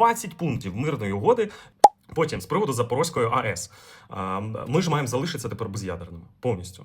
20 пунктів мирної угоди. Потім з приводу Запорозької АЕС. Ми ж маємо залишитися тепер без'ядерними повністю.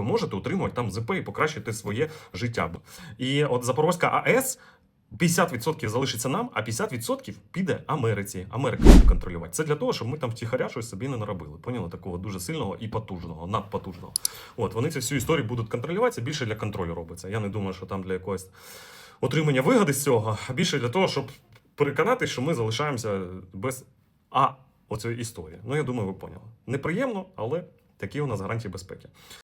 ви можете отримувати там ЗП і покращити своє життя. І от Запорозька АЕС. 50% залишиться нам, а 50% піде Америці. Америка буде контролювати. Це для того, щоб ми там втіхаря щось собі не наробили. Поняли такого дуже сильного і потужного, надпотужного. От вони цю всю історію будуть контролювати. Це більше для контролю робиться. Я не думаю, що там для якогось отримання вигоди з цього, а більше для того, щоб переконати, що ми залишаємося без а оцієї історії. Ну я думаю, ви поняли. Неприємно, але такі у нас гарантії безпеки.